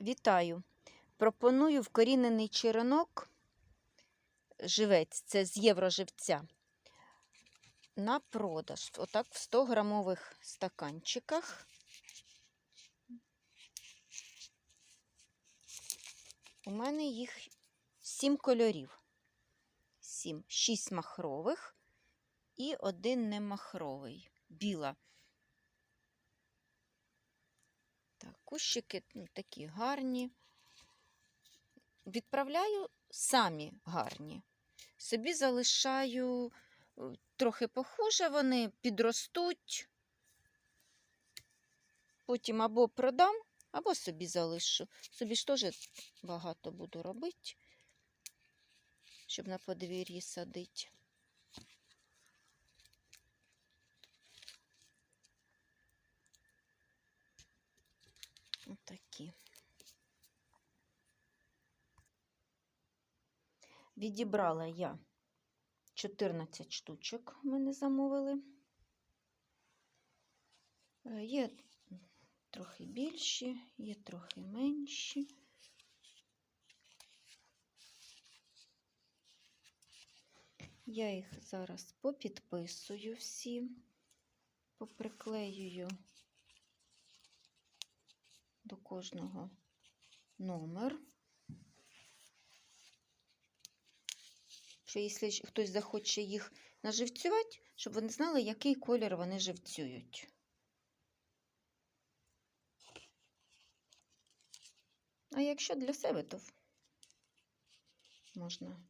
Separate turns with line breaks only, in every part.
Вітаю! Пропоную вкорінений черенок живець, це з євроживця, на продаж. Отак в 100 грамових стаканчиках. У мене їх 7 кольорів. 7. 6 махрових і один немахровий. Біла. Так, кущики ну, такі гарні. Відправляю самі гарні. Собі залишаю е, трохи похуже, вони підростуть. Потім або продам, або собі залишу. Собі ж теж багато буду робити, щоб на подвір'ї садити. Отакі. Відібрала я 14 штучок, мене замовили. Е, Є трохи більші, є трохи менші. Я їх зараз попідписую всі, поприклеюю до кожного номер. Що якщо хтось захоче їх наживцювати, щоб вони знали, який колір вони живцюють. А якщо для себе, то можна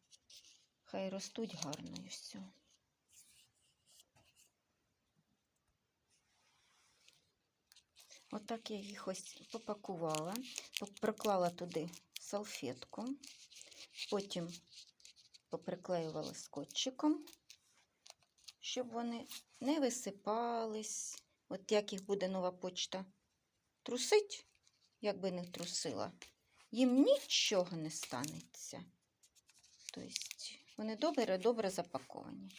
хай ростуть гарно і все. Отак я їх ось попакувала, приклала туди салфетку, потім поприклеювала скотчиком, щоб вони не висипались. От як їх буде нова почта трусить, як би не трусила, їм нічого не станеться. Тобто вони добре-добре запаковані.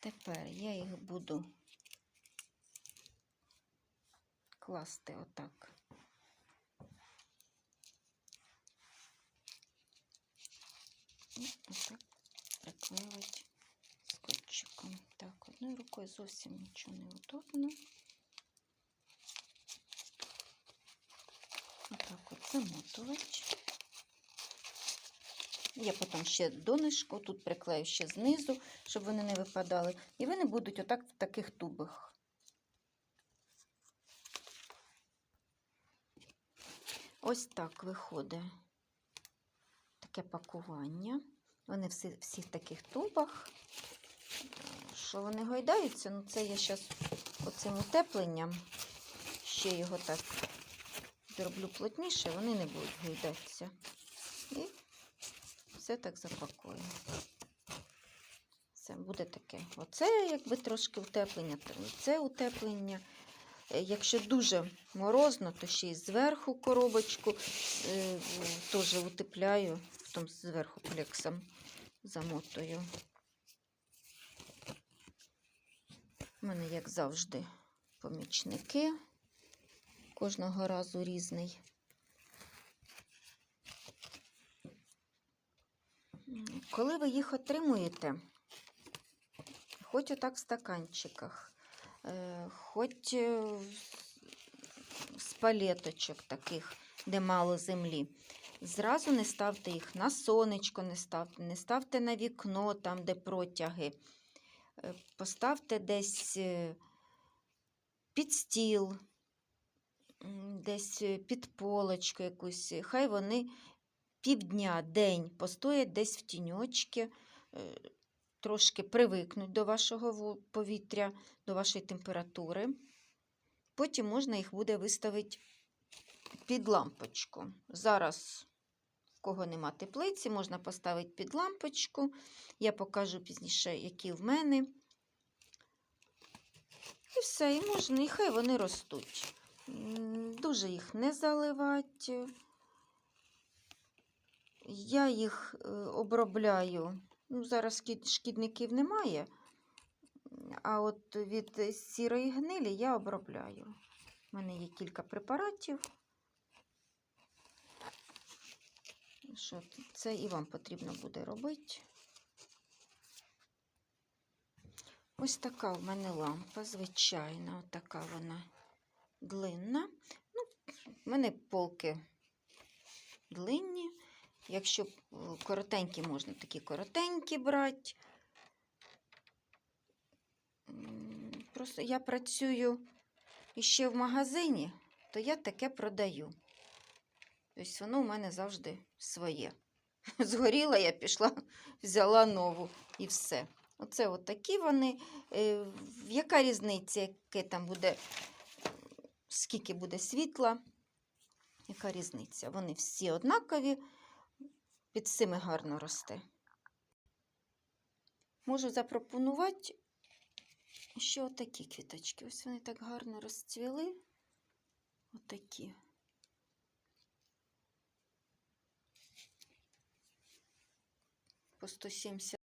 Тепер я їх буду класти отак. І отак приклеювати скотчиком. Так, одною рукою зовсім нічого не удобно. Отак от замотувати. Я потім ще донишко тут приклею ще знизу, щоб вони не випадали. І вони будуть отак в таких тубах. Ось так виходить таке пакування. Вони всі, всі в таких тубах. Що вони гойдаються? Ну, це я зараз оцим утепленням ще його так зроблю плотніше, вони не будуть гойдатися. І все так запакую. Це буде таке. Оце якби трошки утеплення, це утеплення. Е, Якщо дуже морозно, то ще й зверху коробочку е, теж утепляю, потім зверху плексом замотую. У мене, як завжди, помічники. Кожного разу різний. Коли ви їх отримуєте, хоч отак в стаканчиках, хоч е, з палеточок таких, де мало землі, зразу не ставте їх на сонечко, не ставте, не ставте на вікно, там, де протяги. Е, Поставте десь е, під стіл, десь е, під полочку якусь. Хай вони півдня, день постоять десь в тіньочки, е, трошки привикнуть до вашого повітря, до вашої температури. Потім можна їх буде виставити під лампочку. Зараз, в кого нема теплиці, можна поставити під лампочку. Я покажу пізніше, які в мене. І все, і можна, і хай вони ростуть. Дуже їх не заливати. Я їх е, обробляю. Ну, зараз шкідників немає, а от від сірої гнилі я обробляю. У мене є кілька препаратів. Що це і вам потрібно буде робити. Ось така в мене лампа, звичайна, отака вона длинна. Ну, в мене полки длинні. Якщо е, коротенькі, можна такі коротенькі брати. Просто я працюю іще в магазині, то я таке продаю. Тобто воно у мене завжди своє. Згоріла, я пішла, взяла нову і все. Оце от такі вони. Е, Яка різниця, яке там буде, скільки буде світла? Яка різниця? Вони всі однакові, під цими гарно росте. Можу запропонувати ще отакі квіточки. Ось вони так гарно розцвіли. Отакі. По 170